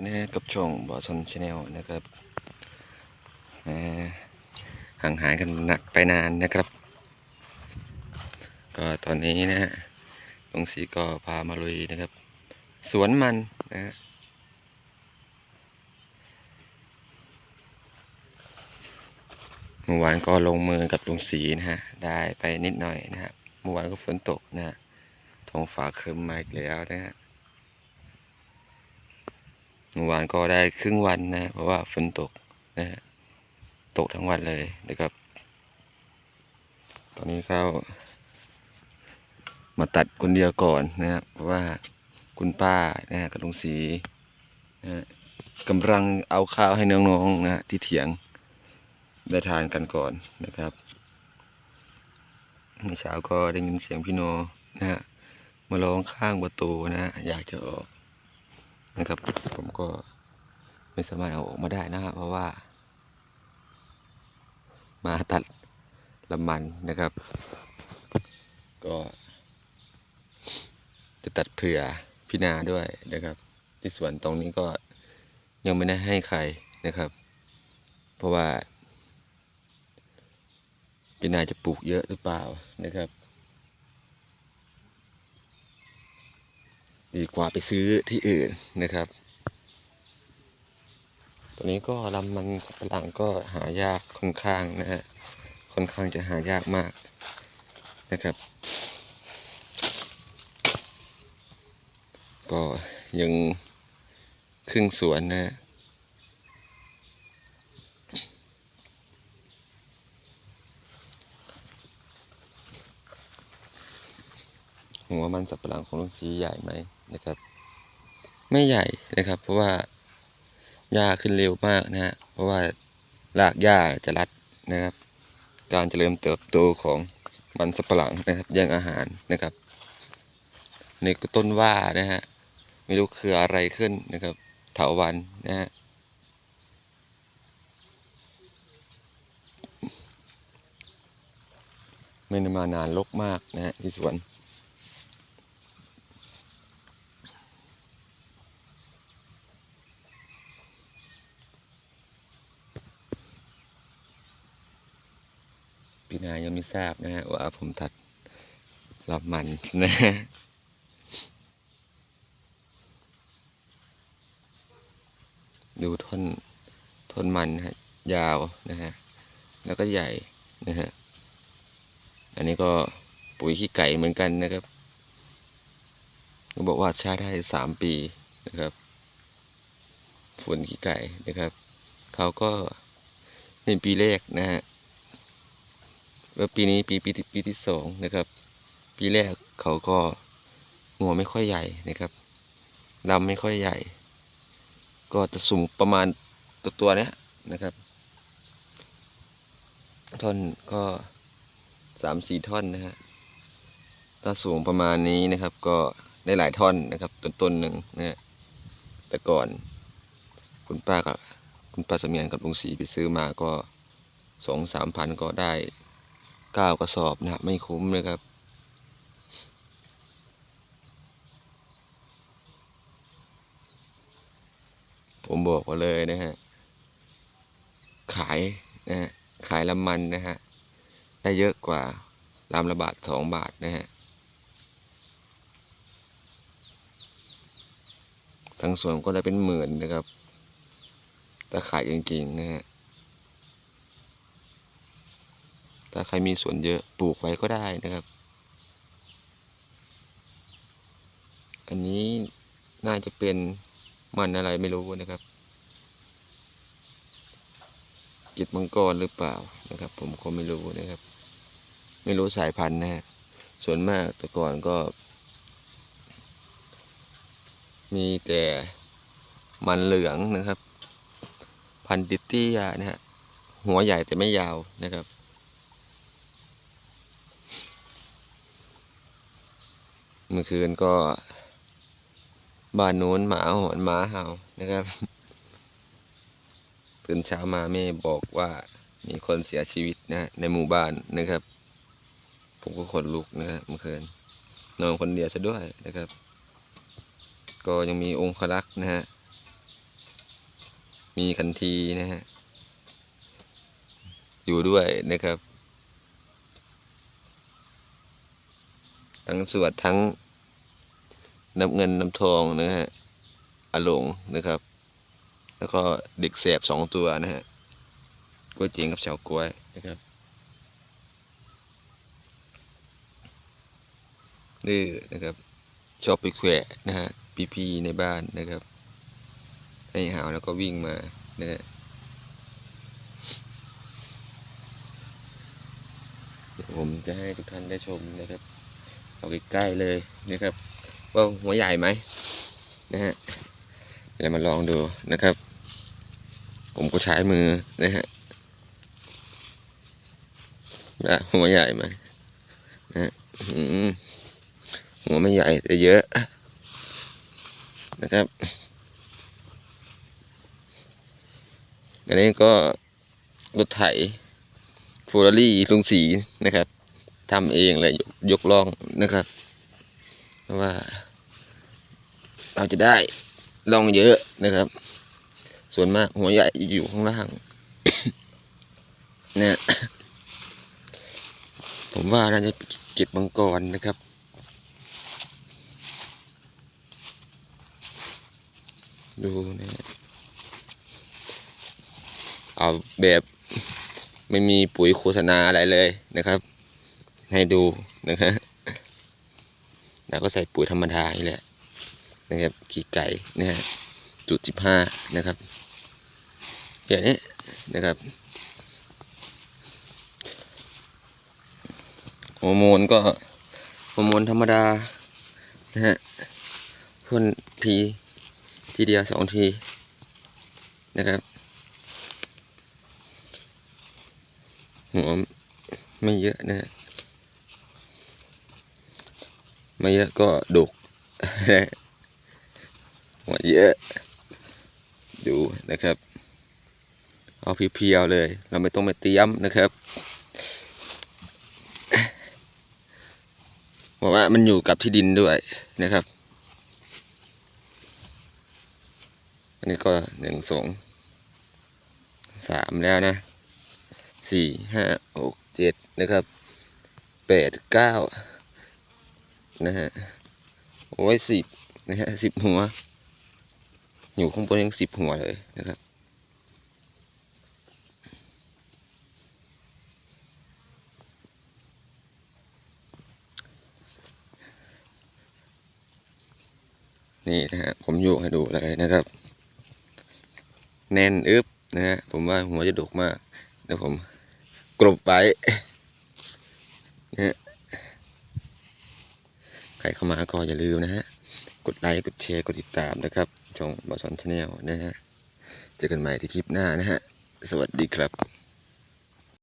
กันนะฮะกับช่องบอสันชาแนลนะครับห่างหายกันหนักไปนานนะครับ ก็ตอนนี้นะฮะลุงศรีก็พามาลุยนะครับ สวนมันนะฮะเมื่อวานก็ลงมือกับลุงศรีนะฮะได้ไปนิดหน่อยนะฮะเมื่อวานก็ฝนตกนะฮะท้องฟ้าครึ้มมาอีกแล้วนะฮะ เมื่อวานก็ได้ครึ่งวันนะเพราะว่าฝนตกนะฮะตกทั้งวันเลยนะครับ ตอนนี้เขามาตัดคนเดียวก่อนนะฮะเพราะว่าคุณป้านะกับลุงศรีนะฮะกำลังเอาข้าวให้น้องๆนะฮะที่เถียงได้ทานกันก่อนนะครับเมื่อเช้าก็ได้ยินเสียงพี่โนนะฮะมาร้องข้างประตูนะฮะอยากจะออก นะครับ ผมก็ไม่สามารถเอาออกมาได้นะครับเพราะว่า มาตัดลำมันนะครับ ก็จะตัดเผื่อพี่นาด้วยนะครับ ที่สวนตรงนี้ก็ยังไม่ได้ให้ใครนะครับ เพราะว่าพี่นาจะปลูกเยอะหรือเปล่านะครับ ดีกว่าไปซื้อที่อื่นนะครับ ตัวนี้ก็ลำมันสับปะหลังก็หายากค่อนข้างนะฮะค่อนข้างจะหายากมากนะครับ ก็ยังครึ่งสวนนะฮะหัวมันสับปะหลังของลุงสีใหญ่ไหม นะครับ ไม่ใหญ่นะครับ เพราะว่าหญ้าขึ้นเร็วมากนะฮะเพราะว่ารากหญ้าจะรัดนะครับ การเจริญเติบโตของมันสับปะหลังนะครับแย่งอาหารนะครับนี่ก็ต้นว่านะฮะไม่รู้คืออะไรขึ้นนะครับ เถาวันนะฮะไม่ได้มานานลกมากนะฮะที่สวน พี่นายังไม่ทราบนะฮะว่าผมตัดรอบมันนะฮะดูท่อนท่อนมันนะฮะยาวนะฮะแล้วก็ใหญ่นะฮะอันนี้ก็ปุ๋ยขี้ไก่เหมือนกันนะครับเขาบอกว่าใช้ได้สามปีนะครับฝุ่นขี้ไก่นะครับ เขาก็เป็นปีแรกนะฮะ แล้วปีนี้ปีปีที่ปีที่สองนะครับ ปีแรกเขาก็หัวไม่ค่อยใหญ่นะครับลำไม่ค่อยใหญ่ ก็จะสูงประมาณตัวตัวเนี้ยนะครับ ท่อนก็สามสี่ท่อนนะฮะถ้าสูงประมาณนี้นะครับ ก็ได้หลายท่อนนะครับต้นต้นหนึ่งนะฮะแต่ก่อน คุณป้ากับคุณป้าสมียนกับลุงศรีไปซื้อมาก็สองสามพันก็ได้ เก้ากระสอบนะฮะไม่คุ้มเลยครับ ผมบอกไว้เลยนะฮะ ขายนะฮะ ขายลำมันนะฮะ ได้เยอะกว่าลำละบาทสองบาทนะฮะ ทั้งส่วนก็ได้เป็นหมื่นนะครับแต่ขายจริงๆนะฮะ ถ้าใครมีสวนเยอะปลูกไว้ก็ได้นะครับ อันนี้น่าจะเป็นมันอะไรไม่รู้นะครับจิตมังกรหรือเปล่านะครับ ผมก็ไม่รู้นะครับ ไม่รู้สายพันธุ์นะฮะส่วนมากแต่ก่อนก็ มีแต่มันเหลืองนะครับ พันธุ์ติตี้ยนะฮะหัวใหญ่แต่ไม่ยาวนะครับ เมื่อคืนก็บ้านนู้นหมาหอนหมาเห่านะครับ ตื่นเช้ามาแม่บอกว่ามีคนเสียชีวิตนะในหมู่บ้านนะครับ ผมก็ขนลุกนะฮะเมื่อคืนนอนคนเดียวซะด้วยนะครับ ก็ยังมีองครักษ์นะฮะมีคันทีนะฮะอยู่ด้วยนะครับ ทั้งสวดทั้งน้ำเงินน้ำทองนะฮะอาหลงนะครับ แล้วก็เด็กแสบสองตัวนะฮะกล้วยเจียงกับเฉากล้วยนะครับดื้อนะครับ ชอบไปแขวะนะฮะพี่ๆในบ้านนะครับ ให้หาวแล้วก็วิ่งมานะฮะเดี๋ยวผมจะให้ทุกท่านได้ชมนะครับ เอาใกล้ๆเลยนะครับว่าหัวใหญ่ไหมนะฮะเดี๋ยวมาลองดูนะครับ ผมก็ใช้มือนะฮะว่าหัวใหญ่ไหมนะฮะหัวไม่ใหญ่แต่เยอะนะครับอันนี้ก็รถไถฟูรารี่ลุงสีนะครับ ทำเองเลยยกยกลองนะครับว่าเราจะได้ลองเยอะนะครับ ส่วนมากหัวใหญ่อยู่ข้างล่างเนี่ยผมว่าน่าจะเก็ดมังกรนะครับ ดูนะฮะเอาแบบไม่มีปุ๋ยโฆษณาอะไรเลยนะครับ ให้ดูนะครับแล้วก็ใส่ปุ๋ยธรรมดานี่แหละนะครับขี้ไก่นะฮะจุดสิบห้านะครับแค่นี้นะครับฮอร์โมนก็ฮอร์โมนธรรมดานะฮะพ่นทีทีเดียวสองทีนะครับหัวไม่เยอะนะฮะ ไม่เยอะก็ดกหัวเยอะ ดูนะครับ เอาเพียวๆเลย เราไม่ต้องไปเตรียมนะครับเพราะว่ามันอยู่กับที่ดินด้วยนะครับ อันนี้ก็หนึ่งสองสามแล้วนะสี่ห้าหกเจ็ดนะครับแปดเก้า นะฮะโอ้ยสิบนะฮะสิบหัว อยู่ข้างบนยังสิบหัวเลยนะครับนี่นะฮะผมโยกให้ดูเลยนะครับ แน่นอึบนะฮะผมว่าหัวจะดกมากเดี๋ยวผมกรบไว้นะฮะ ใครเข้ามาก็อย่าลืมนะฮะ กดไลค์ กดแชร์ กดติดตามนะครับ ช่องบอสอนชาแนลนะฮะ เจอกันใหม่ที่คลิปหน้านะฮะ สวัสดีครับ